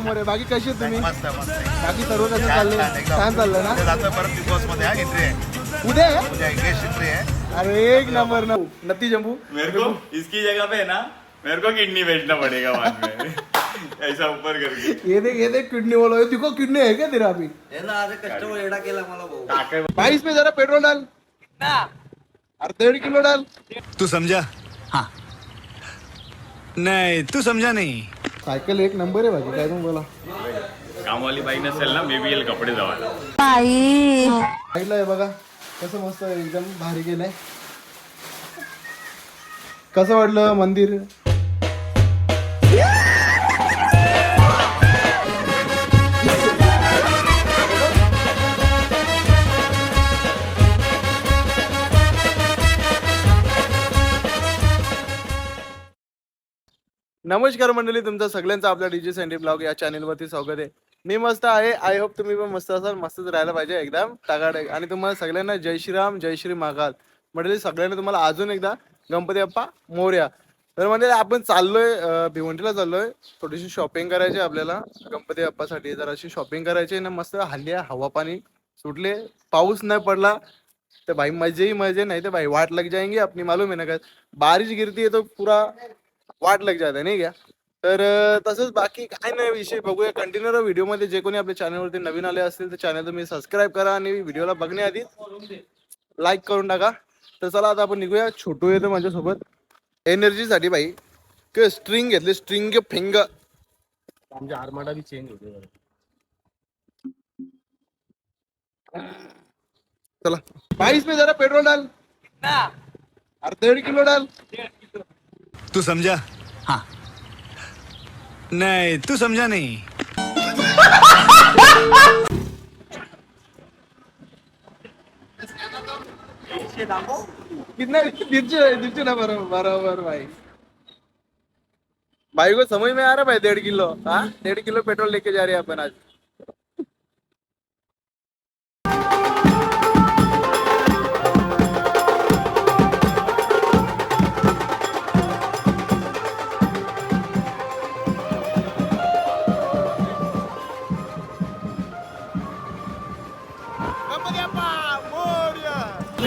मोरे बाकी कशी तुम्ही? मस्त मस्त. आहे. बाकी सर्व कसं छान, चाललंय? छान, चाललंय ना? उद्या जातोय परत बिग बॉसमध्ये हा एंट्री आहे. उद्या आहे? उद्या इंग्लिश एंट्री आहे. अरे एक नंबर ना नत्ती जम्बू मेरे को इसकी जगह पे ना? मेरे को किडनी बेचना पड़ेगा बाद में ऐसा ऊपर करके ये देख ये देख किडनी बोलो तुको किडनी है क्या तेरा अभी? कस्टमर एडा केला मला भाऊ. टाके बाईस में जरा पेट्रोल डाल। अरे डेढ़ किलो डाल। तू समझा? हाँ। नहीं तू समझा नहीं. सायकल एक नंबर आहे भाजी काय तुम्ही बोला. कामवाली बाई नसेल ना मी बी येईल कपडे साईडला आहे बघा कसं मस्त एकदम भारी गेलंय. कसं वाटलं मंदिर? नमस्कार मंडळी तुमचं सगळ्यांचं आपल्या डीजे सँडी ब्लॉग या चॅनलवरती स्वागत आहे. मी मस्त आहे. आय होप तुम्ही पण मस्त असाल. मस्तच राहायला पाहिजे एकदम. टाकाटक आणि तुम्हाला सगळ्यांना जय श्रीराम जय श्री महाकाल. मंडळी सगळ्यांना तुम्हाला अजून एकदा गणपती बाप्पा मोर्या. तर म्हणजे आपण चाललोय भिवंडीला चाललोय. थोडीशी शॉपिंग करायची आपल्याला. गणपती बाप्पासाठी जर अशी शॉपिंग करायची ना मस्त हल्ली हवा पाणी सुटले. पाऊस नाही पडला. तर भाई मजे ही मजे. नाही तर भाई वाट लग जाएंगे अपनी मालूम है ना काय? बारिश गिरती है तो पूरा. वाट लग जाते नाही का? तर तसंच बाकी काय नाही विषय. बघूया. कंटिन्यू व्हिडिओमध्ये जे कोणी आपल्या चॅनलवरती नवीन आले असतील तर चॅनल तुम्ही सबस्क्राईब करा आणि व्हिडिओला बघण्याआधी लाईक करून टाका. तर चला आता आपण निघूया. छोटू येतो माझ्यासोबत. एनर्जीसाठी भाई क स्ट्रिंग घेतली. स्ट्रिंग फिंग म्हणजे आरमाडा बी चेंज होते चला. बाईस में जरा पेट्रोल डाल. अरे डेढ़ किलो डाल. तू समझा? हाँ। नहीं तू समझा नहीं। कितना दीजिए दीजिए ना बराबर बराबर भाई। भाई को समझ में आ रहा है भाई डेढ़ किलो। हाँ डेढ़ किलो पेट्रोल लेके जा रहे हैं अपन आज।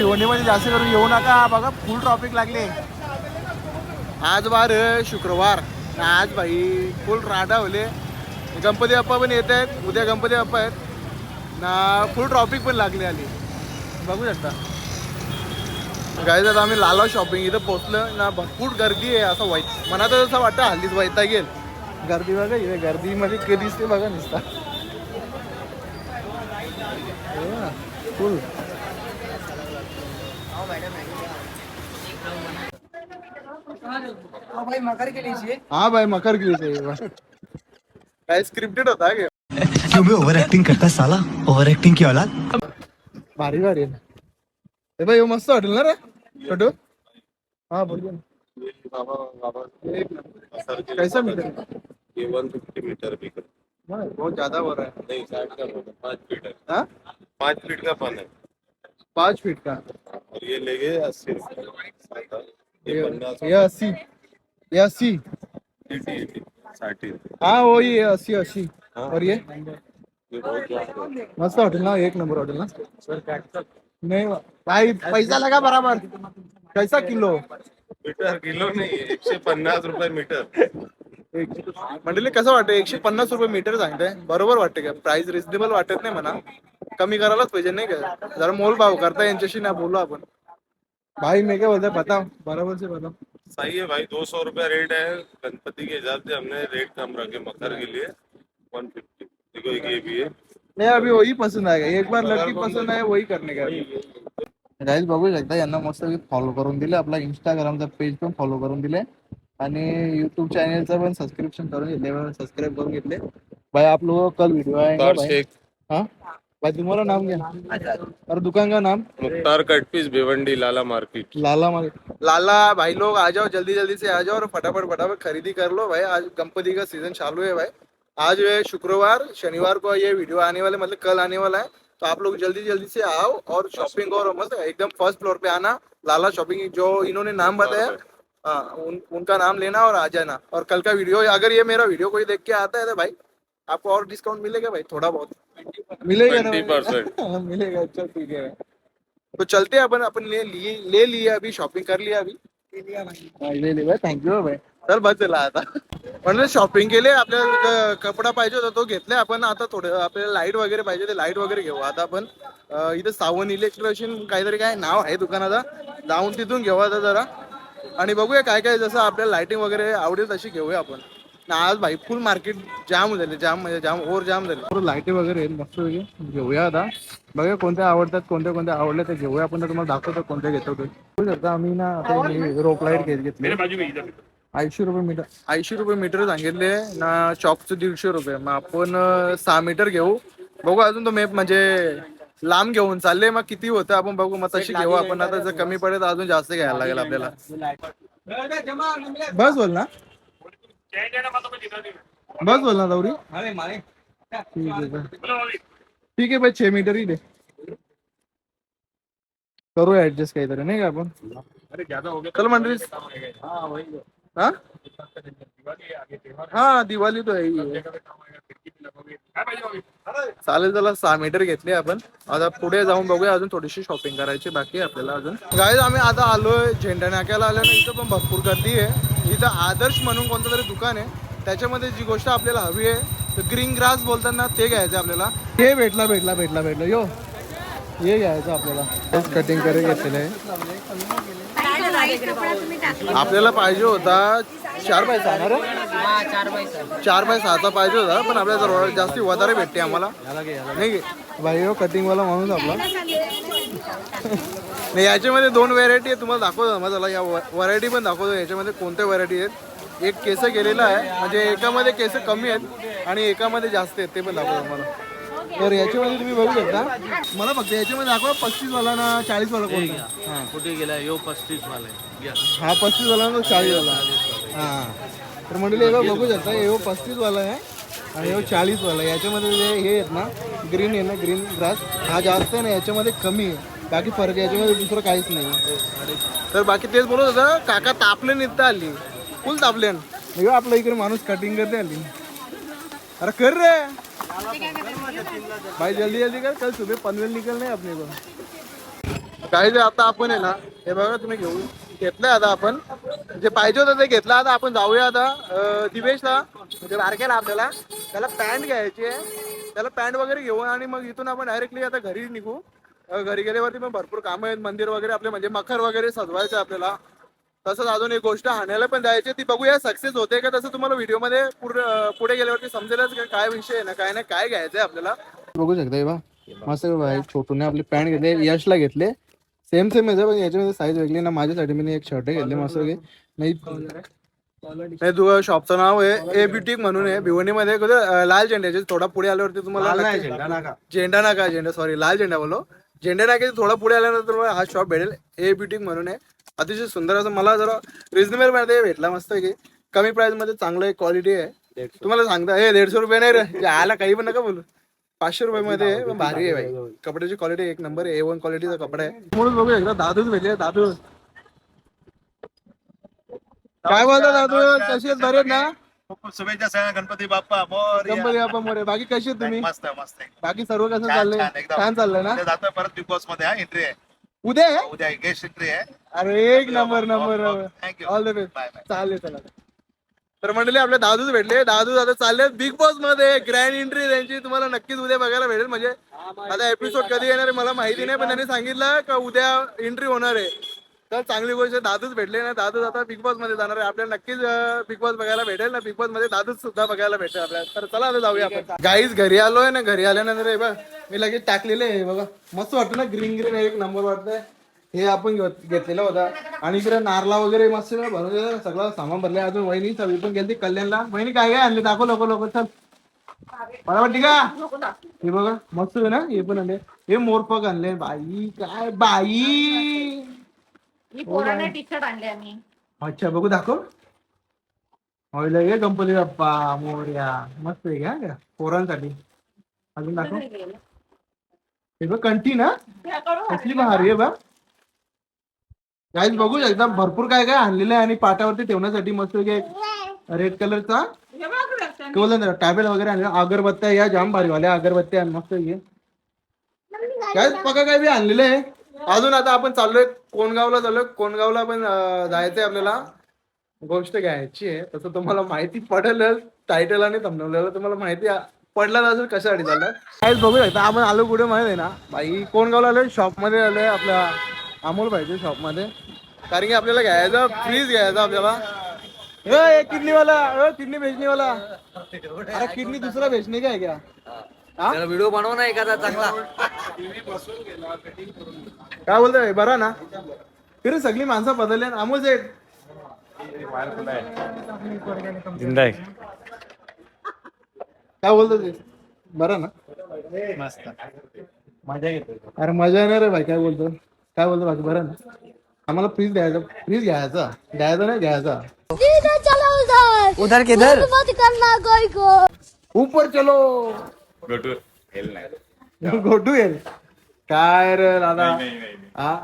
लोणीमध्ये जास्त करून येऊ नका. बघा फुल ट्रॉफिक लागले. आज वार शुक्रवार. आज भाई फुल राडावले. गणपती बाप्पा पण येत आहेत. उद्या गणपती बाप्पा आहेत. ना फुल ट्रॉफिक पण लागली आली. बघू शकता. गाय आता आम्ही लाला शॉपिंग इथं पोचलं ना भरपूर गर्दी आहे. असं वाईट मनात असं वाटतं हल्लीच वाईटा गेल गर्दी बघा इथे गर्दीमध्ये कधी दिसते बघा नुसता. हो फुल भाई मकर के लिए हाँ भाई मकर के लिए काय स्क्रिप्टेड होता क्या? क्यों भी ओवर एक्टिंग करता है साला। ओवर एक्टिंग की औलाद भारी भारी आहे ए भाई वो मस्त हॉटेल ना रे? छोटू? हाँ बोलिए कैसा मीटर? ये वन फिफ्टी मीटर भी कर। बहुत ज़्यादा हो रहा है। नहीं साठ का होगा पाँच फीट है? हाँ पाँच फीट का पन है। पाँच फीट का। और ये लेंगे अस्सी ये ये पन्नास ये अस्सी। ये अस्सी। एटी एटी साठी हाँ वो ये अस्सी अस्सी। और ये? ये बहुत ज़्यादा है। मस्त हॉटेल ना एक नंबर हॉटेल ना। नहीं भाई पैसा लगा बराबर। कैसा किलो। मीटर किलो नहीं एकशे पन्नास रुपये मीटर। एक- मंडळी कसं वाटतं एकशे पन्नास रुपये मीटर सांगताय। बरोबर वाटते का? प्राइस रिजनेबल वाटत नाही म्हणा। कमी करायलाच पाहिजे नाही का? जरा मोल भाव करता यांच्याशी ना बोलू आपण. भाई मैं क्या बोलता बताओ बराबर से बताओ सही है भाई दो सौ रुपया रेट है गणपति के हिसाब से हमने रेट कम रखे मकर के लिए. वन फिफ्टी देखो ये भी है. नहीं अभी वही पसंद आएगा। एक बार लड़की पसंद आए वही करने का गाईज बघू शकता यांना मस्त फॉलो करून दिले. आपला इंस्टाग्रामचा पेज पण फॉलो करून दिले. आणि युट्यूब चॅनलचं पण सबस्क्रिप्शन करून घेतले सबस्क्राईब करून घेतले. भाई आप लोगों का कल आएगा मुख्तार भाई तुम्हारा नाम क्या? और दुकान का नाम? Mukhtar cut piece Bhiwandi Lala market. Lala माल लाला भाई लोग आ जाओ जल्दी जल्दी से आ जाओ और फटाफट फटाफट खरीदी कर लो भाई। आज गणपति का सीज़न चालू है भाई। आज है शुक्रवार शनिवार को ये वीडियो आने वाले मतलब कल आने वाला है। तो आप लोग जल्दी जल्दी से आओ और शॉपिंग और मस्त एकदम फ़र्स्ट फ्लोर पे आना। लाला शॉपिंग जो इन्होंने नाम बताया हाँ उन, उनका नाम लेना और आ जाना। और कल का वीडियो अगर ये मेरा वीडियो कोई देख के आता है तो भाई आपको और डिस्काउंट मिलेगा भाई थोड़ा बहुत। मिलेगा ना 20%. हाँ, मिलेगा चल ठीक है। तो चलते हैं अपन अपन ले लिए ले लिया अभी शॉपिंग कर लिया अभी। हाँ, ले लिया थँक्यू भाई। चल बस चला आता। म्हणलं शॉपिंग केली आपल्याला क- कपडा पाहिजे होता तो घेतलाय आपण. आता थोडं आपल्याला लाइट वगैरे पाहिजे ते लाइट वगैरे घेऊ. आता आपण अं, इथं सावंत इलेक्ट्रिशियन काहीतरी काय नाव आहे दुकानाचा. जाऊन तिथून घेऊ आता जरा. आणि बघूया काय काय जसं आपल्याला लाइटिंग वगैरे आवडेल तशी घेऊया आपण. आज भाई फुल मार्केट जाम झाले जाम म्हणजे जाम ओव्हर जाम झाले. लाईटी वगैरे आहेत मस्त. घेऊया आता. बघूया कोणत्या आवडतात कोणत्या कोणत्या आवडल्या ते घेऊया. आपण तुम्हाला दाखवतो कोणत्या घेतो ते. बघू शकता आम्ही ना आता रोप लाइट घेत घेतली. ऐंशी रुपये मीटर. ऐंशी रुपये मीटर सांगितले ना चॉकचं दीडशे रुपये. मग आपण सहा मीटर घेऊ. बघू अजून तो मेप म्हणजे लांब घेऊन चालले मग किती होतं आपण बघू. मग तशी घेऊ. आपण आता जर कमी पडेल तर अजून जास्त घ्यायला लागेल आपल्याला. बस बोल ना. बस बोल ना दौरी ठीक आहे सर. ठीक आहे भाई छे मीटर ही दे। करू ऍडजस्ट काहीतरी नाही का आपण चल मंडळी हा हा? दिवाळी तो आहे ही. चालेल चला सहा मीटर घेतले आपण. आता पुढे जाऊन बघूया अजून थोडीशी शॉपिंग करायची बाकी आपल्याला अजून. गाईज आम्ही आता आलोय झेंडा नाक्याला आलो ना इथं पण भरपूर गर्दी आहे. इथं आदर्श म्हणून कोणतं तरी दुकान आहे. त्याच्यामध्ये जी गोष्ट आपल्याला हवी आहे तर ग्रीन ग्रास बोलतात ना ते घ्यायचं आपल्याला. हे भेटला भेटला भेटला भेटला. यो. हे घ्यायचं आपल्याला. कटिंग करे घेतलेलं आहे. आपल्याला पाहिजे होता चार बाय सहा ना चार बाय सहाचा पाहिजे होता पण आपल्याला जर जास्ती वधारे भेटते आम्हाला. नाही? भाई हो कटिंग वाला माणूस आपला. नाही याच्यामध्ये दोन व्हरायटी आहे तुम्हाला दाखवतो मला या व्हरायटी पण दाखवतो याच्यामध्ये कोणत्या व्हरायटी आहेत. एक केस गेलेला आहे म्हणजे एकामध्ये केस कमी आहेत आणि एकामध्ये जास्त आहेत ते पण दाखवतो मला तर याच्यामध्ये तुम्ही बघू शकता. मला फक्त याच्यामध्ये दाखवा पस्तीस वाला ना चाळीस वाला कोणता हा कुठे गेला? यो पस्तीस वाला हा पस्तीस वाला ना चाळीस वाला हा. तर म्हणजे हे बघ शकता हे पस्तीस वाला आहे आणि हे चाळीस वाला. याच्यामध्ये जे हे आहेत ना ग्रीन आहे ना ग्रीन ग्रास हा जास्त आहे ना याच्यामध्ये कमी आहे. बाकी फरक याच्यामध्ये दुसरं काहीच नाही. तर बाकी तेच बोलत होतं काका तापले निघता आली. फुल तापले. आपल्या इकडे माणूस कटिंग करते आली. अरे कर रे. भाई जल्दी जल्दी कर. कल सुबह पनवेल निकल नाही अपने को. काही जे आता आपण आहे ना हे बघा तुम्ही घेऊ. घेतलंय आता आपण. जे पाहिजे होतं ते घेतलं. आता आपण जाऊया आता दिवेशला. म्हणजे बारक्याला आपल्याला. त्याला पॅन्ट घ्यायची आहे. त्याला पॅन्ट वगैरे घेऊ आणि मग इथून आपण डायरेक्टली आता घरी निघू. घरी गेल्यावरती पण भरपूर कामं आहेत. मंदिर वगैरे आपले म्हणजे मखर वगैरे सजवायचं आपल्याला. तसंच अजून एक गोष्ट आणायला पण जायची. ती बघूया सक्सेस होते का? तसं तुम्हाला व्हिडिओमध्ये पुढे पुढे गेल्यावरती समजेलच का? काय विषय आहे ना काय ना काय घ्यायचंय आपल्याला? बघू शकता बा मस्त भाई छोटूने आपले पॅन्ट घेतले यशला घेतले. सेम सेम आहे पण याच्यामध्ये साईज वेगळी. ना माझ्यासाठी मी एक शर्ट घेतले मस्त. नाही नाही तुझं शॉपचं नाव आहे ए ब्युटिक म्हणून आहे अं, लाल झेंड्याचे थोडा पुढे आल्यावरती तुम्हाला झेंडा नाका. झेंडा सॉरी लाल झेंडा बोलो झेंडा नाक्याचे थोडा पुढे आल्यानंतर हा शॉप भेटेल. ए ब्युटिक म्हणून आहे. अतिशय सुंदर असं मला जरा रिझनेबलमध्ये भेटला मस्त की कमी प्राइसमध्ये चांगलं क्वालिटी आहे. तुम्हाला सांगता हे दीडशे रुपये नाही रे. आला काही पण नका बोलू. पाचशे रुपये मध्ये पण भारी आहे भाई. कपड्याची क्वालिटी एक नंबर आहे ए वन क्वालिटीचा कपडा आहे. म्हणून बघू एकदा दादूच भेटले दादू. काय बोलता दादू? आहेत बरे ना? खूप खूप शुभेच्छा सगळ्या गणपती बाप्पा मोरया. गणपती बाप्पा मोरे बाकी कशी आहेत तुम्ही? मस्त मस्त. आहे. बाकी सर्व कसं चाललंय? छान, एकदम. छान चाललंय ना? उद्या जातोय परत बिग बॉसमध्ये हा एंट्री आहे. उद्या आहे? उद्या गेस्ट एंट्री आहे. अरे एक number number thank you all the best bye bye चालेल चला तर मंडळी आपले दादूच भेटले. दादू आता चालले बिग बॉसमध्ये. ग्रँड एंट्री त्यांची तुम्हाला नक्कीच उद्या बघायला भेटेल. म्हणजे आता एपिसोड कधी येणार आहे मला माहिती नाही पण त्यांनी सांगितलं का उद्या एंट्री होणार आहे. तर चांगली गोष्ट दादूच भेटले ना दादूच आता बिग बॉसमध्ये जाणार आहे. आपल्याला नक्कीच बिग बॉस बघायला भेटेल ना बिग बॉसमध्ये दादूच सुद्धा बघायला भेटेल आपल्याला. तर चला आता जाऊया आपण. गाईज घरी आलोय ना घरी आल्यानंतर हे बघ मी लगेच टाकलेले आहे बघा. मस्त वाटतं ना ग्रीन ग्रीन एक नंबर वाटतंय. हे आपण घेत- घेतलेला होता. आणि इकडे नारला वगैरे मस्त भरून सगळं सामान भरलंय. अजून वहिनी सगळी पण गेली कल्याणला. वहिनी काय काय आणले? दाखव लोक लोक चल. मला वाटते का? हे बघा मस्त आहे ना हे पण आणले. हे मोरपक आणले. बाई काय बाई? ही पोराने टी शर्ट आणले आम्ही. अच्छा बघू दाखव. होईल हे गणपती बाप्पा मोर्या. मस्त आहे का? का पोरांसाठी. अजून दाखव. हे बघ कंठी ना. कसली भारी आहे बा काहीच बघू शकता भरपूर काय काय आणलेलं आहे आणि पाटावरती ठेवण्यासाठी मस्त रेड कलरचा बोलतात टॅबेल वगैरे आणले. अगरबत्त्या या जाम भारी वाल्या. अगरबत्त्या आण मस्त ये काय बघा काय बी आणलेलं आहे. अजून आता आपण चाललोय कोणगावला चाललोय. कोणगावला पण जायचंय आपल्याला. गोष्ट घ्यायची आहे. तसं तुम्हाला माहिती पडेल टायटल आणि थंबनेलला तुम्हाला माहिती पडलं असेल कशासाठी झालं काय बघू शकता आपण आलो कुठे माहिती आहे ना? बाई कोणगावला आलोय? शॉपमध्ये आलोय आपल्या अमोल भाईच्या शॉपमध्ये कारण की आपल्याला घ्यायचं फ्रीज घ्यायचा आपल्याला. ए किडनी वाला किडनी भेजने वाला अरे किडनी दुसरा भेजने का है क्या? हा? त्याला व्हिडिओ बनव ना एखादा चांगला. काय बोलतोय? बरा ना? फिर सगळी माणसं बदलली आहेत. अमोल सेठ काय बोलतो ते? बरं ना? अरे मजा येणार रे भाई काय बोलतो? काय बोलतो बाकी बरं ना? आम्हाला फ्रीज द्यायचा फ्रीज घ्यायचा. द्यायचा नाही घ्यायचा. उधर। उधर किधर? मत करना कोई को। ऊपर चलो. गोटू हेल नाही गोटू येईल काय रे दादा? नाही, नाही, नाही. हा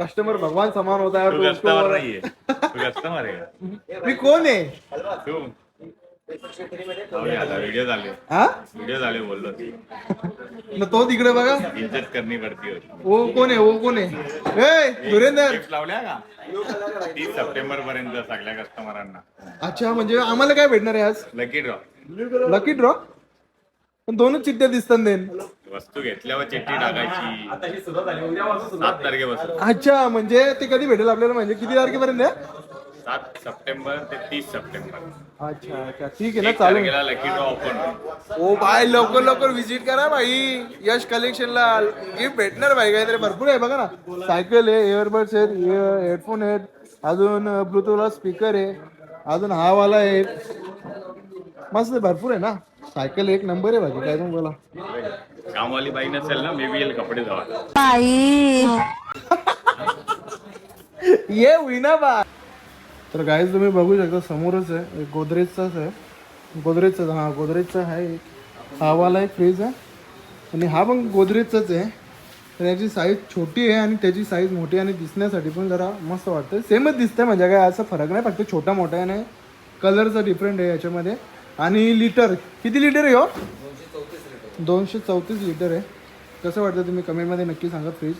कस्टमर भगवान समान होता है तू तो कस्टमर उसको- नाहीये. तू आहे का? मी कोण आहे? तू. व्हिडिओ झाले. हा व्हिडिओ झाले बोललो. न तो तिकडे बघा. इज्जत करणी पडती होती. वो कोण आहे? वो कोण आहे? ए धुरेंदर लावल्या का? तीस सप्टेंबर पर्यंत सगळ्या कस्टमरांना अच्छा म्हणजे आम्हाला काय भेटणार आहे आज? लकी ड्रॉ लकी ड्रॉ पण दोनच चिठ्ठ्या दिसतात देन. वस्तू घेतल्यावर चिठ्ठी टाकायची. सात तारखेपासून अच्छा म्हणजे ते कधी भेटेल आपल्याला म्हणजे? किती तारखेपर्यंत? आहे? सात सप्टेंबर ते तीस सप्टेंबर. अच्छा अच्छा. ठीक आहे ना एक चालेल. तारखेला लकी ड्रॉ ओपन ओ भाई लवकर लवकर विजिट करा भाई यश कलेक्शनला गिफ्ट भेटणार भाई काहीतरी भरपूर आहे बघा ना. सायकल आहे इयरबड्स आहेत हेडफोन आहेत. अजून ब्लूटूथला स्पीकर आहे. अजून हा वाला आहे. मस्त आहे, भरपूर आहे ना. सायकल एक नंबर आहे भाई काय तुम्ही बोला. कामवाली बाई नसेल ना मे बी येईल कपडे धुवा. ये विना बा. तर गाईज तुम्ही बघू शकता समोरच आहे एक गोदरेजचाच आहे. गोदरेजचा हा गोदरेजचा आहे एक हा वाला एक फ्रीज आहे. आणि हा पण गोदरेजचाच आहे. तर याची साईज छोटी आहे आणि त्याची साईज मोठी आहे आणि दिसण्यासाठी पण जरा मस्त वाटतं सेमच दिसतंय म्हणजे काय असा फरक नाही फक्त छोटा मोठा आहे आणि कलरचा डिफरंट आहे याच्यामध्ये. आणि लिटर किती लिटर आहे हो? दोनशे चौतीस लिटर आहे. कसं वाटतं तुम्ही कमेंटमध्ये नक्की सांगा फ्रीज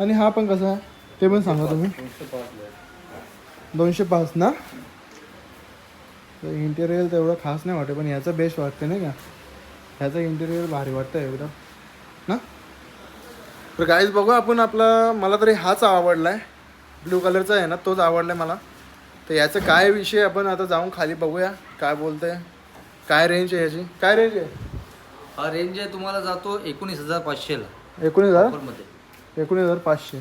आणि हा पण कसा आहे? ते पण सांगा तुम्ही. दोनशे पाच ना? तर इंटेरियर तेवढं खास नाही वाटत पण ह्याचं बेस्ट वाटतं नाही का? ह्याचं इंटेरियर भारी वाटतं एकदम. ना? तर गाईज बघू आपण आपला मला तरी हाच आवडला आहे ब्ल्यू कलरचा आहे ना तोच आवडला आहे मला. तर याचं काय विषय आपण आता जाऊन खाली बघूया काय बोलतंय. काय रेंज आहे याची? काय रेंज आहे? हा रेंज आहे तुम्हाला जातो एकोणीस हजार पाचशेला एकोणीस हजार? मध्ये एकोणीस हजार पाचशे.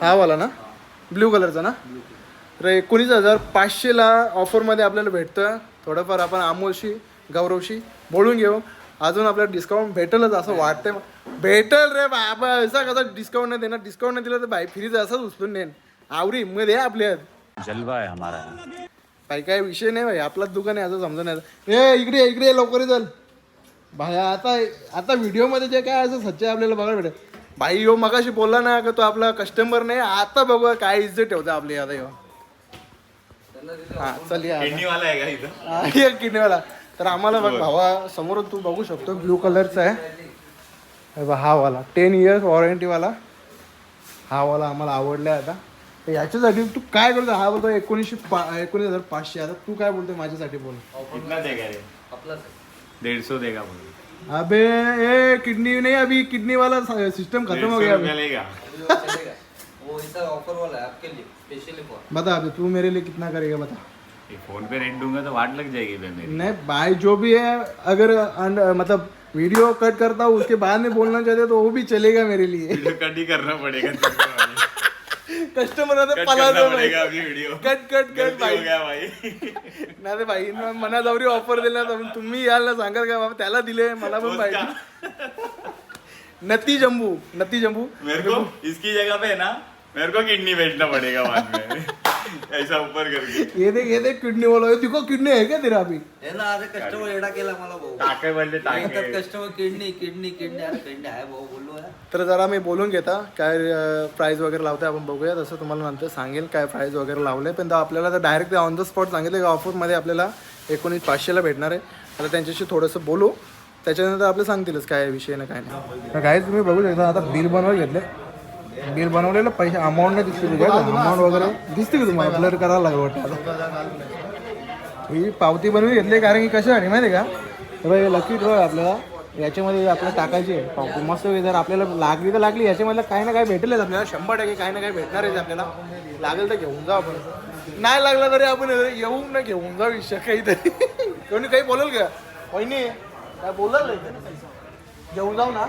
हा वाला ना? ब्ल्यू कलरचा ना? तर एकोणीस हजार पाचशेला ऑफरमध्ये आपल्याला भेटतं. थोडंफार आपण अमोलशी गौरवशी बोलून घेऊ. अजून आपल्याला डिस्काउंट भेटेलच असं वाटतंय. भेटल रे बाबा असा कसा डिस्काउंट नाही देणार. डिस्काउंट नाही दिलं तर बाई फ्रीज असंच उचलून नेन आवरी मध्ये आपल्या जलवा है हमारा. काही काही विषय नाही भाई आपलाच दुकान आहे असं समजा नाही ए इकडे ये, इकडे ये, लवकर ये चल. भाई आता आता व्हिडिओमध्ये जे काय असं सच्चा आपल्याला बघायला भेटेल. भाई यो मगाशी बोलला ना का तो आपला कस्टमर नाही आता बघू काय इज्जत ठेवतो आपली आता यो. हा चल या आता. किडनीवाला आहे का इथं? हा, ये किडनीवाला. तर आम्हाला बघ भावा समोर तू बघू शकतो ब्लू कलरचा आहे. हे बघ, हा वाला. टेन इयर्स वॉरंटीवाला हा वाला आम्हाला आवडलाय आता. तर याच्यासाठी तू काय करतो? हा बोलतो एकोणीसशे पा एकोणीस हज़ार पाचशे. आता तू काय बोलतो माझ्यासाठी बोल. कितना देगा रे? डेढ़ सौ देगा बोल अबे ए किडनी नहीं अभी किडनी वाला सिस्टम खत्म हो गया अभी. लेगा. वो ऑफ़र वाला है आपके लिए स्पेशली फॉर बता अभी तू मेरे लिए कितना करेगा बता। ये फ़ोन पे रेंट दूँगा तो वाट लग जाएगी बे मेरी। नहीं भाई जो भी है अगर मतलब वीडियो कट करता हूँ उसके बाद में बोलना चाहते तो वो भी चलेगा मेरे लिए। कट ही करना पड़ेगा तुमको। कस्टमर आता कट पला कट कट कट भाई. नाही रे भाई न- मनाजवरी ऑफर दिला तर तुम्ही याल सांगाल का बाबा? त्याला दिले मला पण पाहिजे. नती जंबू नती जंबू मेरे को इसकी जगह पे ना मेरे को किडनी बेचना पड़ेगा बाद में. ऐसा ऊपर करके ये देख ये देख किडनी बोलो तुको किडनी आहे का तेरा अभी? हे ना अरे कस्टमर एडा केला मला भाऊ. टाके बोलले टाके. Customer kidney kidney kidney. अरे किडनी आहे भाऊ बोललो यार. तर जरा मी बोलून घेता काय प्राईज वगैरे लावते आपण बघूया तसं तुम्हाला नंतर सांगेल काय प्राईज वगैरे लावले पण तर आपल्याला तर डायरेक्ट ऑन द स्पॉट सांगितलं की ऑफरमध्ये आपल्याला एकोणीस पाचशेला भेटणार आहे. आता त्यांच्याशी थोडंसं बोलू. त्याच्यानंतर आपलं सांगतीलच काय विषय ना काय नाही. तर काय तुम्ही बघू शकता आता बिल बनवायला घेतले बिल बनवलेलं पैसे अमाऊंट नाही दिसते तुझ्या अमाऊंट वगैरे दिसते का तुम्हाला? ब्लर करायला लागलं वाटतं ही पावती बनवून घेतली कारण की कशासाठी माहिती आहे का? हे लकी ड्रॉ आपल्याला. याच्यामध्ये आपल्याला टाकायची आहे. पावती मस्त जर आपल्याला लागली तर लागली. याच्यामधलं काही ना काही भेटेलच आपल्याला. शंभर टक्के काही ना काही भेटणार आहे आपल्याला. लागेल तर घेऊन जाऊ आपण. नाही लागलं तरी आपण येऊ ना घेऊन जाऊ विषय काहीतरी. कोणी काही बोलेल का? वहिनी काय बोलाल नाही घेऊन जाऊ ना.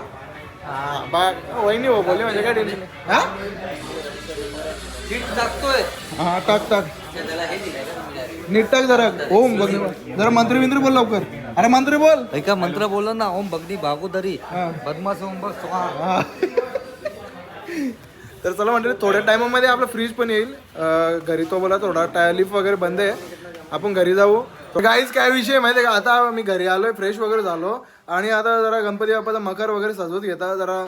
वहिनी हो बोलले म्हणजे काय टेन्शन हा? हा टाक टाक. हे का? नीट जरा. ओम बघ. जरा मंत्री बिंत्री बोल लवकर. अरे मंत्री बोल. ऐका मंत्र बोललो ना ओम भगनी भागोदरी. बदमाश ओम बघ. तर चला म्हणजे थोड्या टायमामध्ये आपला फ्रीज पण येईल. घरी तो बोला थोडा टाय लिफ्ट वगैरे बंद आहे. आपण घरी जाऊ. गाईज काय विषय माहिती आहे का? आता मी घरी आलोय फ्रेश वगैरे झालो. आणि आता जरा गणपती बाप्पाचा मकर वगैरे सजवत घेता जरा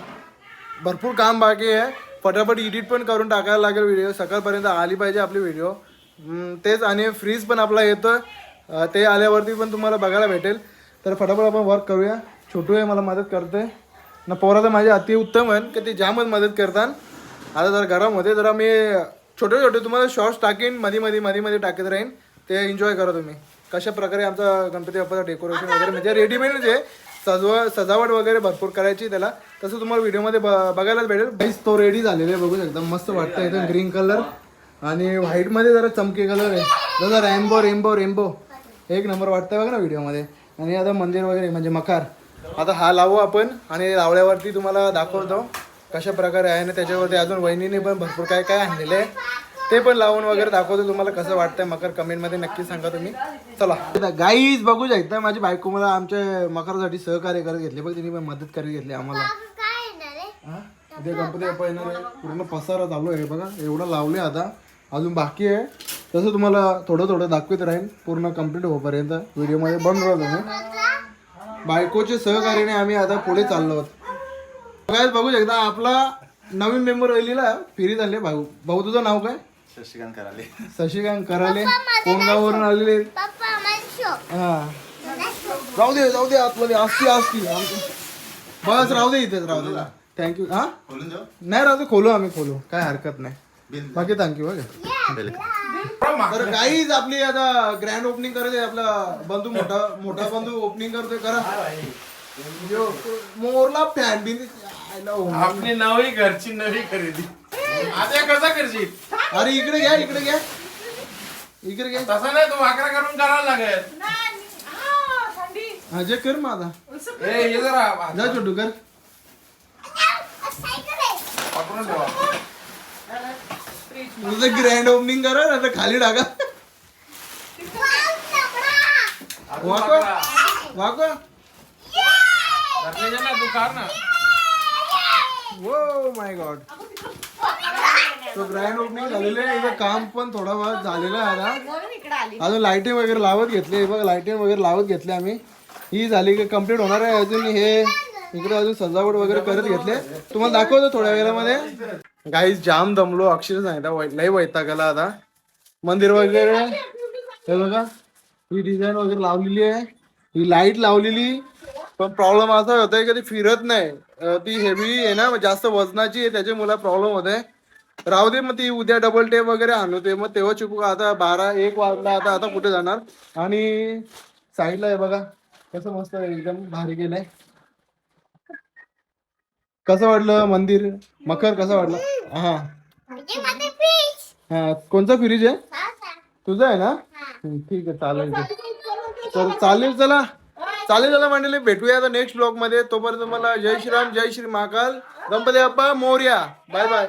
भरपूर काम बाकी आहे. फटाफट एडिट पण करून टाकायला लागेल व्हिडिओ सकाळपर्यंत आली पाहिजे आपली व्हिडिओ तेच आणि फ्रीज पण आपला येतो ते आल्यावरती पण तुम्हाला बघायला भेटेल. तर फटाफट आपण वर्क करूया. छोटू आहे मला मदत करते. ना पोरा तर माझे अति उत्तम आहे की ते जामच मदत करतात. आता जरा गरम होते जरा मी छोटे छोटे तुम्हाला शॉर्ट्स टाकीन मध्ये मध्ये मध्ये मध्ये टाकत राहीन. ते एन्जॉय करा तुम्ही. कशा प्रकारे आमचा गणपती बाप्पाचा डेकोरेशन वगैरे म्हणजे रेडीमेडच आहे सजवा सजावट वगैरे भरपूर करायची त्याला तसं तुम्हाला व्हिडिओमध्ये ब- बघायलाच भेटेल. Guys, तो रेडी झालेला आहे बघू शकता मस्त वाटतं एकदम ग्रीन कलर आणि व्हाईटमध्ये जरा चमके कलर आहे. जसा रेम्बो रेम्बो रेम्बो एक नंबर वाटतं बघा ना व्हिडिओमध्ये. आणि आता मंदिर वगैरे म्हणजे मकार आता हा लावू आपण आणि लावल्यावरती तुम्हाला दाखवतो कशा प्रकारे आहे आणि त्याच्यावरती अजून वहिनीने पण भरपूर काय काय आणलेलं आहे. ते पण लावून वगैरे दाखवतो. तुम्हाला कसं वाटतंय मकर कमेंटमध्ये नक्की सांगा तुम्ही. चला. गाईज बघू शकता माझी बायको मला आमच्या मकरासाठी सहकार्य करत घेतले. बघ तिने पण मदत करत घेतली आम्हाला. हा? उद्या गणपती बाप्पा येणार आहे. पूर्ण पसारा चालू आहे बघा. एवढं लावले आता. अजून बाकी आहे. तसं तुम्हाला थोडं थोडं दाखवत राहील पूर्ण कंप्लीट होईपर्यंत व्हिडिओमध्ये बंद राहतो तुम्ही बायकोचे सहकार्याने आम्ही आता पुढे चाललो आहोत. काय बघू शकता आपला नवीन मेंबर राहिलेला फिरी झाले भाऊ. भाऊ तुझं नाव काय? शशिकांत कराले. शशिकांत कराले. कोणगाववरून आलेले. हा. जाऊ दे जाऊ दे आतमध्ये. असती असती बस राहू दे इथेच राहू दे. थँक्यू हा? नाही राहू दे खोलू आम्ही खोलू. काय हरकत नाही. बाकी थँक्यू बघा तर काहीच आपली आता ग्रँड ओपनिंग करते आपला बंधू मोठा मोठा बंधू ओपनिंग करतोय. करा. मोरला फॅन बिन. आपली नवी घरची नवी खरेदी. आता कसा करशील. अरे इकडे घ्या इकडे घ्या. इकडे घ्या. तसं नाही तू वाकरा करून करायला लागेल. हा जे कर माझा ए जरा. जा छोटू कर. पकडून ठेवा. तुझं ग्रँड ओपनिंग करा ना तर खाली टाका. वाको वाको ना तू कार ना. वो माय गॉड तो ग्रँड ओपनिंग झालेलं आहे. इथं काम पण थोडा बहुत झालेलं आहे आता. अजून लाईटिंग वगैरे लावत घेतली बघ लाईटिंग वगैरे लावत घेतली आम्ही. ही झाली की कंप्लीट होणार आहे अजून. हे इकडे अजून सजावट वगैरे करत घेतले तुम्हाला दाखवतो थोड्या वेळामध्ये. गाईज जाम दमलो. अक्षर सांगितलं वाईट लई वैतागाला आता. मंदिर वगैरे. हे बघा. ही डिझाईन वगैरे लावलेली आहे. ही लाइट लावलेली. पण प्रॉब्लेम असा होतोय की ती फिरत नाही. ती हेवी आहे ना जास्त वजनाची आहे त्याच्यामुळे प्रॉब्लेम होतोय राहू दे मग ती उद्या डबल टेप वगैरे आणू ते मग तेव्हा चुकू आता बारा एक वाजला आता आता कुठे जाणार? आणि साईडला आहे बघा कसं मस्त एकदम भारी केलंय कसं वाटलं मंदिर? मकर कसं वाटलं? हा. हा कोणचा फ्रीज आहे? तुझा आहे ना? ठीक आहे चालेल. तर चालेल चला. चालेल चला मंडळी भेटूया आता नेक्स्ट ब्लॉगमध्ये. तोपर्यंत मला जय श्रीराम जय श्री महाकाल. गणपती बाप्पा मोर्या. Bye bye